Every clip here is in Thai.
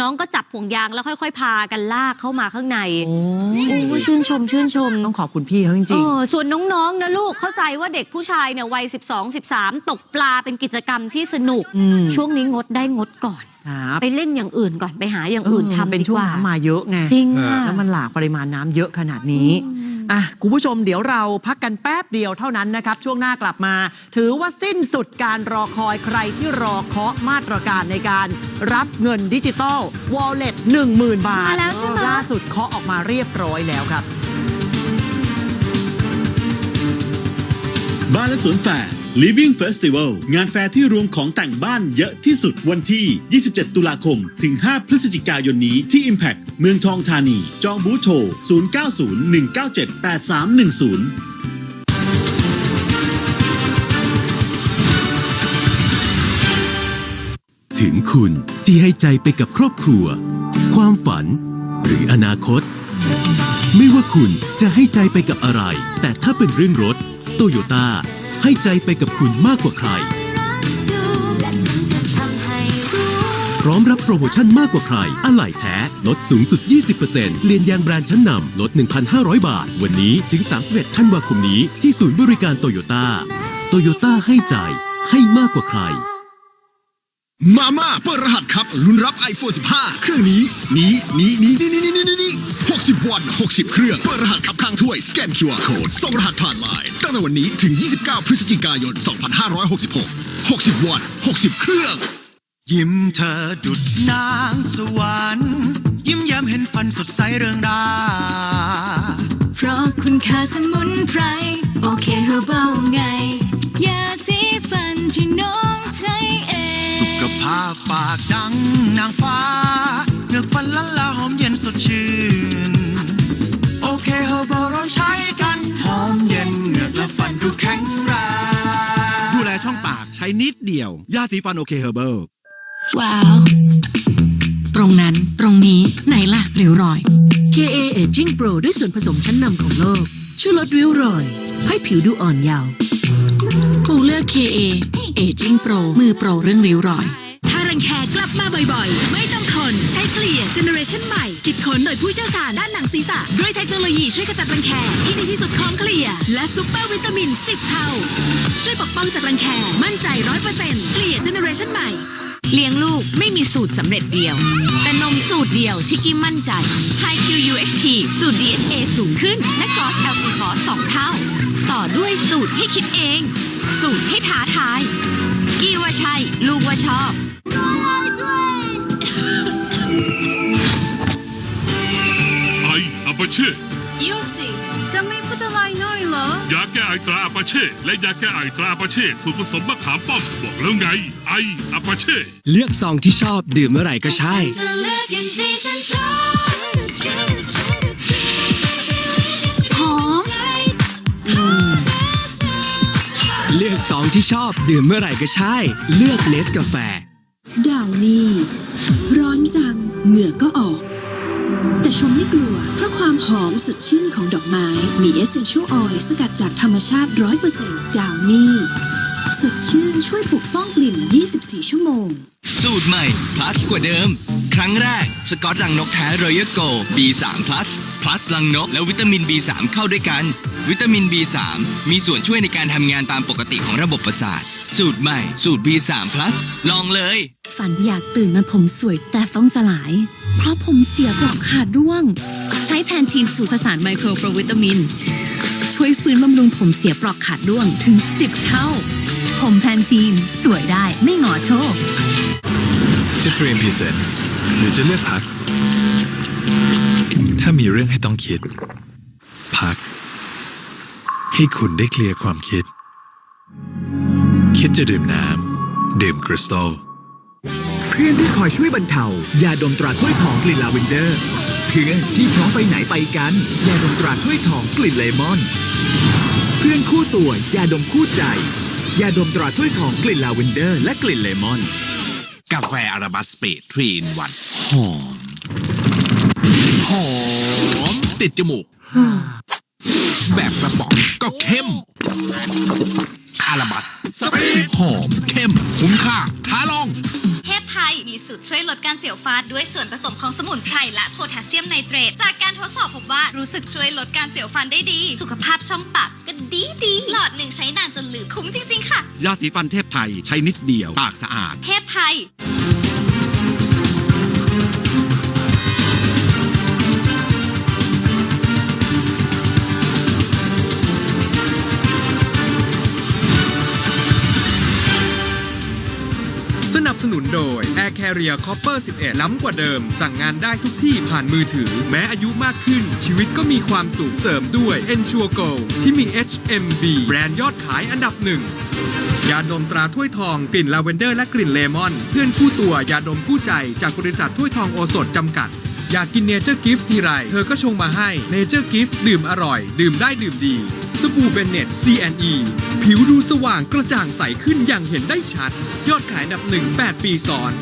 น้องก็จับห่วงยางแล้วค่อย ๆ พากันลากเข้ามาข้างในโอ้โอ้ยชื่นชม ชื่นชมต้องขอบคุณพี่เขาจเอริงอส่วนน้องๆนะลูกเข้าใจว่าเด็กผู้ชายเนี่ยวัย 12 13 ตกปลาเป็นกิจกรรมที่สนุกๆอืมช่วงนี้งดได้งดก่อนครับไปเล่นอย่างอื่นก่อนไปหาอย่างอื่นเออทำเป็นดีช่วกงว่าน้ำมาเยอะไงจริงค่ะแล้วมันหลากปริมาณน้ำเยอะขนาดนี้อืมอะคุณผู้ชมเดี๋ยวเราพักกันแป๊บเดียวเท่านั้นนะครับ ช่วงหน้ากลับมา ถือว่าสิ้นสุดการรอคอยใครที่รอเคาะมาตรการในการรับเงินดิจิตอล Wallet 10,000บาทมาแล้วใช่ไหมล่าสุดเคาะออกมาเรียบร้อยแล้วครับ บ้านและสวนแฟร์ Living Festival งานแฟร์ที่รวมของแต่งบ้านเยอะที่สุดวันที่ 27 ตุลาคม ถึง 5 พฤศจิกายนนี้ที่ Impact เมืองทองธานี จองบูธโชว์0901978310ถึงคุณที่ให้ใจไปกับครอบครัว ความฝัน หรืออนาคต ไม่ว่าคุณจะให้ใจไปกับอะไร แต่ถ้าเป็นเรื่องรถโตโยต้า ให้ใจไปกับคุณมากกว่าใคร พร้อมรับโปรโมชั่นมากกว่าใคร อะไหล่แท้ ลดสูงสุด 20%เปลี่ยนยางแบรนด์ชั้นนำลด 1,500 บาท วันนี้ถึง 31ธันวาคมนี้ที่ศูนย์บริการโตโยต้า โตโยต้าให้ใจให้มากกว่าใคร มาม่าเปิดรหัสครับรุ่นรับ iPhone 15 เครื่องนี้ นี้นี้นี้นี้นี้นี้นี้นี้60 วัน 60 เครื่อง เปิดรหัสขับข้างถ้วย สแกน QR Code ส่งรหัสผ่านไลน์ตั้งแต่วันนี้ถึง 29 พฤศจิกายน 2566 60 วัน 60 เครื่อง ยิ้มเธอดุดนางสวรรค์ยิ้มแย้มเห็นฟันสดใสเรืองรา เพราะคุณค่าสมุนไพร โอเคเฮอร์เบล ดังนางฟ้าเหงือกฟันละลาหอมเย็นสดชื่น โอเคเฮอร์เบลเราใช้กัน หอมเย็นเหงือกและฟันดูแข็งแรง ดูแลช่องปากใช้นิดเดียว ยาสีฟันโอเคเฮอร์เบิลว้าว ตรงนั้นตรงนี้ไหนล่ะริ้วรอย KA Aging Pro ด้วยส่วนผสมชั้นนำของโลก ช่วยลดริ้วรอย ให้ผิวดูอ่อนเยาว์ปูเลือก KA Aging Pro มือโปรเรื่องริ้วรอยถ้ารังแคกลั บ่อยๆ ไม่ต้องทน ใช้เคลียร์เจเนอเรชันใหม่ คิดค้นโดยผู้เชี่ยวชาญด้านหนังศีรษะ ด้วยเทคโนโลยีช่วยขจัดรังแคที่ดีที่สุดของเคลียร์และซุปเปอร์วิตามิน 10 เท่า ช่วยปกป้องจากรังแคมั่นใจ100%เคลียร์เจเนอเรชันใหม่เลี้ยงลูกไม่มีสูตรสำเร็จเดียว แต่นมสูตรเดียวที่กิมมั่นใจ High QUHT สูตร DHA สูงขึ้น และ Gross LC o s 2เท่า ต่อด้วยสูตรให้คิดเอง สูตรให้ท้าทาย กี่ว่าใช่ ลูกว่าชอบ เช่ยูสิจะไม่พูดอะไรหน่อยเหรอยาแก้ไอตราอาปาเช่และยาแก้ไอตราอาปาเช่สูตรผสมมะขามป้อมบอกแล้วไง ไออาปาเช่เลือกซองที่ชอบดื่มเมื่อไหร่ก็ใช่ จะเลือกอย่างที่ฉันชอบหอมเลือกซองที่ชอบดื่มเมื่อไหร่ก็ใช่ เลือกเนสกาแฟ ดชื่นของดอกไม้ มี Essential Oil สกัดจากธรรมชาติ 100%ดาวนี่สดชื่นช่วยปกป้องกลิ่น 24 ชั่วโมง สูตรใหม่ plus กว่าเดิม ครั้งแรก สกอตรังนกแท้รอยัลโก B3 plus plus รังนก และวิตามิน B3 เข้าด้วยกัน วิตามิน B3 มีส่วนช่วยในการทำงานตามปกติของระบบประสาท สูตรใหม่ สูตร B3 plus ลองเลย ฝันอยากตื่นมาผมสวยแต่ฟ้องสลาย เพราะผมเสียปลอกขาดร่วง ใช้แพนทีนสูตรผสานไมโครโปรวิตามิน ช่วยฟื้นบำรุงผมเสียปลอกขาดร่วงถึง 10 เท่า ผมแพนทีนสวยได้ไม่หงอโชค จะเตรียมพรีเซนต์หรือจะเลือกพัก ถ้ามีเรื่องให้ต้องคิด พัก ให้คุณได้เคลียร์ความคิด คิดจะดื่มน้ำดื่มคริสตัลเพื่อนที่คอยช่วยบรรเทายาดมตราถ้วยทองกลิ่นลาเวนเดอร์ เพื่อนที่พร้อมไปไหนไปกันยาดมตราถ้วยทองกลิ่นเลมอน เพื่อนคู่ตัวยาดมคู่ใจยาดมตราถ้วยทองกลิ่นลาเวนเดอร์ และกลิ่นเลมอน กาแฟอาราบัสเปดทรีนวันหอมหอมติดจมูก แบบกระป๋องก็เข้มอาราบัสสปีดหอมเข้มคุ้มค่าท้าลอง ทพไทยยมีสูตรช่วยลดการเสียวฟันด้วยส่วนผสมของสมุนไพรและโพแทสเซียมไนเตรต จากการทดสอบพบว่ารู้สึกช่วยลดการเสียวฟันได้ดี สุขภาพช่องปากก็ดีดีหลอดหนึ่งใช้นานจนลืมคุ้มจริง ๆ ค่ะ ยาสีฟันเทพไทยใช้นิดเดียว ปากสะอาด เทพไทย สนุนโดย Air Carrier Copper 11 ล้ำกว่าเดิม สั่งงานได้ทุกที่ผ่านมือถือ แม้อายุมากขึ้น ชีวิตก็มีความสุขเสริมด้วย Ensure Go ที่มี HMB แบรนด์ยอดขายอันดับหนึ่งยาดมตราถ้วยทองกลิ่นลาเวนเดอร์และกลิ่นเลมอน เพื่อนคู่ตัวยาดมคู่ใจจากบริษัทถ้วยทองโอสถจำกัด อยากกินเนเจอร์กิฟต์ทีไร เธอก็ชงมาให้เนเจอร์กิฟต์ดื่มอร่อย ดื่มได้ดื่มดี สบู่เบนเน็ต CNE ผิวดูสว่างกระจ่างใสขึ้นอย่างเห็นได้ชัด ยอดขายอันดับหนึ่ง8ปีซ้อน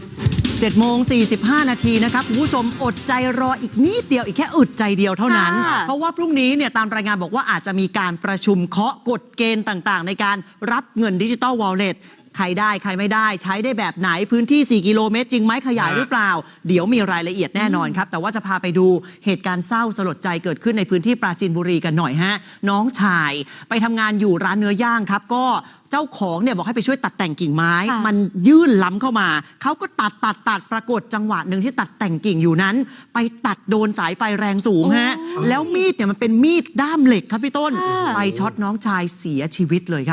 7โมง45 นาทีนะครับคุณผู้ชมอดใจรออีกนิดเดียวอีกแค่อึดใจเดียวเท่านั้น ค่ะ เพราะว่าพรุ่งนี้เนี่ยตามรายงานบอกว่าอาจจะมีการประชุมเคาะกฎเกณฑ์ต่างๆ ในการรับเงินดิจิตอลวอลเล็ต ใครได้ใครไม่ได้ใช้ได้แบบไหนพื้นที่ 4 กิโลเมตรจริงไหมขยายหรือเปล่า เดี๋ยวมีรายละเอียดแน่นอนครับ แต่ว่าจะพาไปดูเหตุการณ์เศร้าสลดใจเกิดขึ้นในพื้นที่ปราจีนบุรีกันหน่อยฮะ น้องชายไปทำงานอยู่ร้านเนื้อย่างครับ ก็เจ้าของเนี่ยบอกให้ไปช่วยตัดแต่งกิ่งไม้ค่ะมันยื่นล้ำเข้ามา เขาก็ตัดตัดตัดปรากฏจังหวะหนึ่งที่ตัดแต่งกิ่งอยู่นั้น ไปตัดโดนสายไฟแรงสูงฮะ แล้วมีดเนี่ยมันเป็นมีดด้ามเหล็กครับพี่ต้นค่ะไปช็อตน้องชายเสียชีวิตเลยครับ